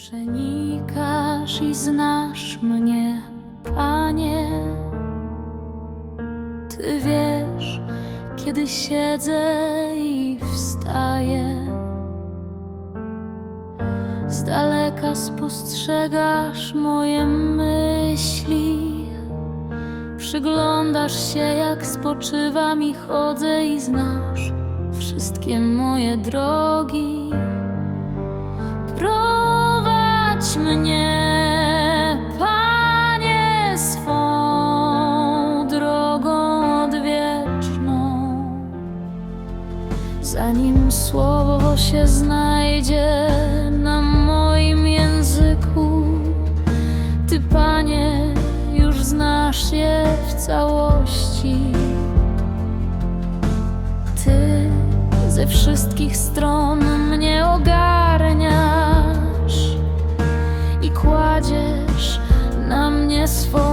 Przenikasz i znasz mnie, Panie. Ty wiesz, kiedy siedzę i wstaję. Z daleka spostrzegasz moje myśli. Przyglądasz się, jak spoczywam i chodzę, i znasz wszystkie moje drogi. Mnie, Panie, swą drogą odwieczną. Zanim słowo się znajdzie na moim języku, Ty, Panie, już znasz je w całości. Ty ze wszystkich stron mnie For.